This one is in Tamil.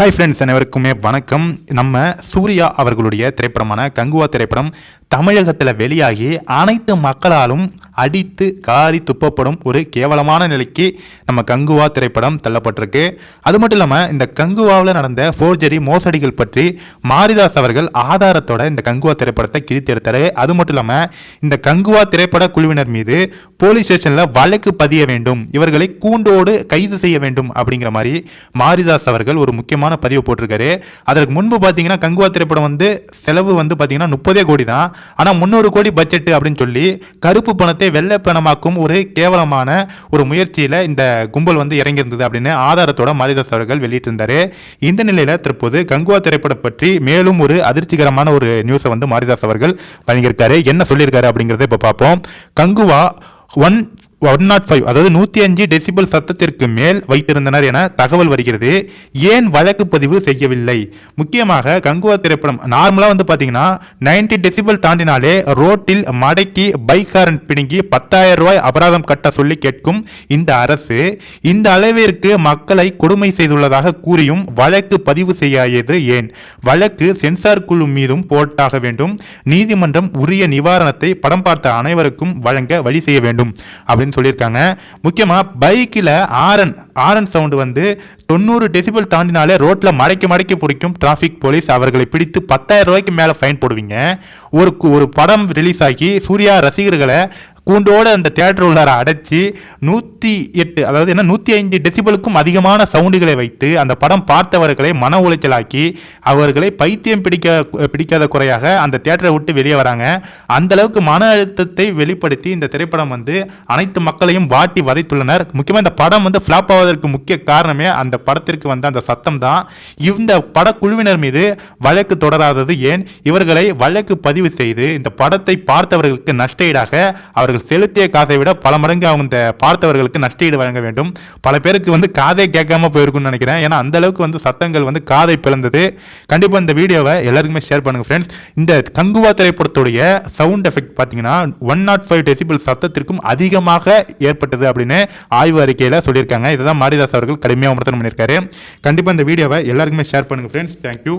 ஹாய் ஃப்ரெண்ட்ஸ் அனைவருக்குமே வணக்கம். நம்ம சூர்யா அவர்களுடைய திரைப்படமான கங்குவா திரைப்படம் தமிழகத்தில் வெளியாகி அனைத்து மக்களாலும் அடித்து காரி துப்பப்படும் ஒரு கேவலமான நிலைக்கு நம்ம கங்குவா திரைப்படம் தள்ளப்பட்டிருக்கு. அது மட்டும் இல்லாமல் இந்த கங்குவாவில் நடந்த ஃபோர்ஜரி மோசடிகள் பற்றி மாரிதாஸ் அவர்கள் ஆதாரத்தோட இந்த கங்குவா திரைப்படத்தை கிழித்தெடுத்தாரு அது மட்டும் இல்லாமல் இந்த கங்குவா திரைப்பட குழுவினர் மீது போலீஸ் ஸ்டேஷனில் வழக்கு பதிய வேண்டும் இவர்களை கூண்டோடு கைது செய்ய வேண்டும் அப்படிங்கிற மாதிரி மாரிதாஸ் அவர்கள் ஒரு முக்கியமான பதிவு போட்டிருக்காரு. அதற்கு முன்பு பார்த்தீங்கன்னா கங்குவா திரைப்படம் வந்து செலவு வந்து பார்த்தீங்கன்னா முப்பதே கோடி தான். ஆனால் முந்நூறு கோடி பட்ஜெட் அப்படின்னு சொல்லி கருப்பு பணத்தை வெள்ளப்பணமாக்கும் ஒரு கேவலமான ஒரு முயற்சியில் இந்த கும்பல் வந்து இறங்கியிருந்தது அப்படின்னு ஆதாரத்தோட மாரிதாஸ் அவர்கள் வெளியிட்டிருந்தாரு. இந்த நிலையில் தற்போது கங்குவா திரைப்படம் பற்றி மேலும் ஒரு அதிர்ச்சிகரமான ஒரு நியூஸை வந்து மாரிதாஸ் அவர்கள் வழங்கியிருக்காரு. என்ன சொல்லியிருக்காரு அப்படிங்கிறத இப்போ பார்ப்போம். Kanguva one one naught five அதாவது நூற்றி அஞ்சு டெசிபல் சத்தத்திற்கு மேல் வைத்திருந்தனர் என தகவல் வருகிறது. ஏன் வழக்கு பதிவு செய்யவில்லை? முக்கியமாக கங்குவா திரைப்படம் நார்மலாக வந்து பார்த்தீங்கன்னா நைன்டி டெசிபல் தாண்டினாலே ரோட்டில் மடக்கி பைக்காரன் பிடுங்கி பத்தாயிரம் ரூபாய் அபராதம் கட்ட சொல்லி கேட்கும் இந்த அரசு இந்த அளவிற்கு மக்களை கொடுமை செய்துள்ளதாக கூறியும் வழக்கு பதிவு செய்யாதது ஏன்? வழக்கு சென்சார் குழு மீதும் போட்டாக வேண்டும். நீதிமன்றம் உரிய நிவாரணத்தை படம் பார்த்த அனைவருக்கும் வழங்க வழி செய்ய வேண்டும். அப்படின்னு சொல்லியிருக்காங்க. முக்கியமாக பைக்கில் ஆரன் ஆரன் சவுண்டு வந்து தொண்ணூறு டெசிபல் தாண்டினாலே ரோட்டில் மடக்கி மடக்கி பிடிக்கும் டிராஃபிக் போலீஸ் அவர்களை பிடித்து பத்தாயிரம் ரூபாய்க்கு மேலே ஃபைன் போடுவீங்க. ஒரு ஒரு படம் ரிலீஸ் ஆகி சூர்யா ரசிகர்களை கூண்டோடு அந்த தேட்டர் உள்ளார அடைச்சி நூற்றி எட்டு அதாவது என்ன நூற்றி ஐந்து டெசிபலுக்கும் அதிகமான சவுண்டுகளை வைத்து அந்த படம் பார்த்தவர்களை மன உளைச்சலாக்கி அவர்களை பைத்தியம் பிடிக்க பிடிக்காத குறையாக அந்த தேட்டரை விட்டு வெளியே வராங்க. அந்த அளவுக்கு மன அழுத்தத்தை வெளிப்படுத்தி இந்த திரைப்படம் வந்து அனைத்து மக்களையும் வாட்டி வதைத்துள்ளனர். முக்கியமாக இந்த படம் வந்து ஃப்ளாப் ஆவதற்கு முக்கிய காரணமே அந்த படத்திற்கு வந்த அந்த சத்தம் தான் இந்த படக்குழுவினர் மீது வழக்கு தொடராதது ஏன்? இவர்களை வழக்கு பதிவு செய்து இந்த படத்தை பார்த்தவர்களுக்கு நஷ்டஈடாக அவர்கள் செலுத்திய காசை விட பல மடங்கு அவங்க இந்த பார்த்தவர்களுக்கு நஷ்டஈடு வழங்க வேண்டும். பல பேருக்கு வந்து காதை கேட்காம போயிருக்கும்னு நினைக்கிறேன். ஏன்னா அந்த அளவுக்கு வந்து சத்தங்கள் வந்து காதை பிளந்தது. கண்டிப்பாக இந்த வீடியோவை எல்லாருக்குமே ஷேர் பண்ணுங்க ஃப்ரெண்ட்ஸ் இந்த கங்குவா திரைப்படத்துடைய சவுண்ட் எஃபெக்ட் பார்த்தீங்கன்னா ஒன் நாட் ஃபைவ் டெசிபிள் சத்தத்திற்கும் அதிகமாக ஏற்பட்டது அப்படின்னு ஆய்வு அறிக்கையில் சொல்லியிருக்காங்க. இதுதான் மாரிதாஸ் அவர்கள் கடுமையாக விமர்சனம் பண்ணியிருக்காரு. கண்டிப்பாக இந்த வீடியோவை எல்லாருக்குமே ஷேர் பண்ணுங்க ஃப்ரெண்ட்ஸ் தேங்க்யூ